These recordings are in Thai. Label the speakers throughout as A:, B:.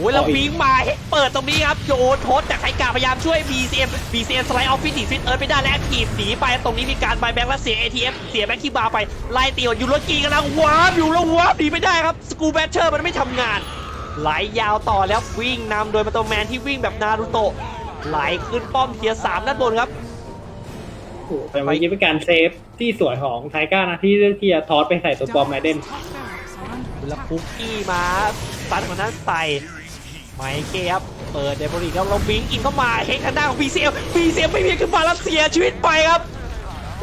A: โอ้ยแล้ววิ่งมาเปิดตรงนี้ครับโยนโทษแต่ไคกาพยายามช่วย BCM BCM สไลด์ออฟฟิศหนีฟิตเอิร์ธไปได้และกีบหนีไปตรงนี้มีการบายแบงค์และเสีย ATF เสียแบ็คคีบาร์ไปไล่ตีอยู่รถกีกำลังวาร์ปอยู่แล้ววาร์ปหนีไม่ได้ครับสกูแบชเชอร์มันไม่ทำงาน ไหลยาวต่อแล้ววิ่งนำโดยมาโตแมนที่วิ่งแบบนารูโตะไหลขึ้นป้อมเทียร์สามด้านบนครับ
B: โอ้โหแต่เมื่อกี้เป็นการเซฟที่สวยของไทก้านะที่เลือกที่จะทอสไปใส่ตัวปลอมไมเดน
A: แล้วคุกกี้มาซัดของนั้นใส่ ไมเก้ครับ เปิดเดบรีแล้วเราบิงอินเข้ามาเฮกทางด้านของ BCM BCM ไม่เพียงขึ้นมาแล้วเสียชีวิตไปครับ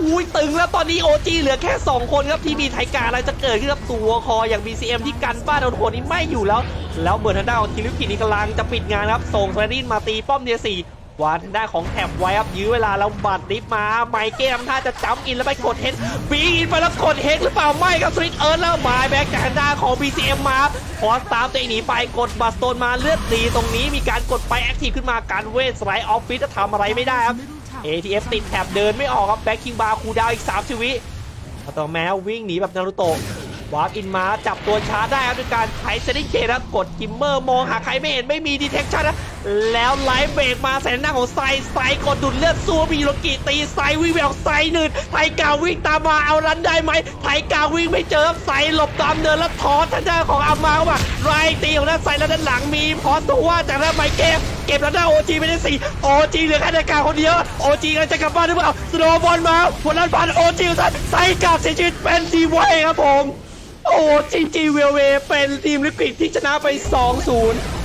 A: อุ้ยตึงแล้วตอนนี้โอจีเหลือแค่ 2 คนครับที่มีไทการอะไรจะเกิดขึ้นกับตัวคออย่าง BCM ที่กันบ้านโดนโหนี้ไม่อยู่แล้ว แล้วเบอร์ทันดาวทีลิปกินี่กำลังจะปิดงานครับ ส่งแฟรดินมาตีป้อมเนียสี่ วานทางด้านของแถบไว้ครับยื้อเวลาแล้วบัดดิฟมา ไมเก้ทำท่าจะจัมอินแล้วไปกดเฮดบีอินไปแล้วกดเฮดหรือเปล่าไม่ครับสวิตเอิร์ธแล้วมาแบ็กจากทางด้านของ BCM มาพอสตามตัวเองหนีไปกดบัสโตนมาเลือดดีตรงนี้มีการกดไปแอคทีฟขึ้นมาการเวสไลด์ออฟฟิศจะทำอะไรไม่ได้ครับ ATF ติดแถบเดินไม่ออกครับแบ็คคิงบาร์คูดาวอีก3ชีวิตต่อแม้วิ่งหนีแบบนารูโตะ วาร์ปอินมาจับตัวช้าได้ครับด้วยการใช้เซนิเคครับกดกิมเมอร์มองหาใครไม่เห็นไม่มีดีเทคชั่นนะแล้วไลฟ์เบรกมาแสนหน้าของไซไซกดดุดเลือดสู้มีโลกิตีไซวิ่งไปออกไซหนึ่งไทกาวิ่งตามมาเอารันได้ไหมไทกาวิ่งไม่เจอไซหลบตามเดินแล้วทอสทางด้านของอามาเข้ามาไรตีของด้านไซแล้วด้านหลังมีพอตัวจากด้านไมเก็บเก็บแล้วด้านโอจีไปได้สี่โอจีเหลือแค่ไทกาคนเดียวโอจีกำลังจะกลับบ้านหรือเปล่าสโนว์บอลมาผลลันพันโอจีสันไซกับเสียชีวิตเป็นทีไว้ครับผม โอ้จีจีเวลเวเป็นทีมลิควิดที่ชนะไป 2-0